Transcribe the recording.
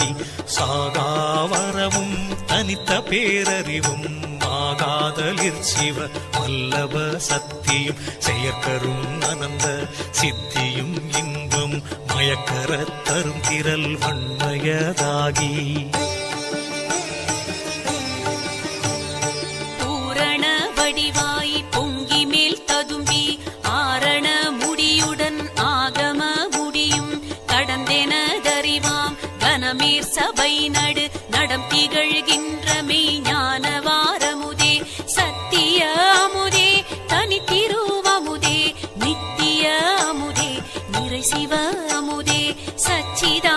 சக்தி சாகாவரமும் தனித்த பேரறிவும் ஆகாதலிர் சிவ வல்லப சக்தியும் செயற்கரும் அனந்த சித்தியும் இன்பம் மயக்கர தரும் திரள் வன்மயதாகி. பூரண வடிவாய் பொங்கி மேல் ததும்பி ஞானமீர் சபை நடு நடம் திகழ்கின்ற மெய் ஞான வாரமுதே சத்திய அமுதே தனித்திருவமுதே நித்திய அமுதே நிறை சிவ அமுதே சச்சிதா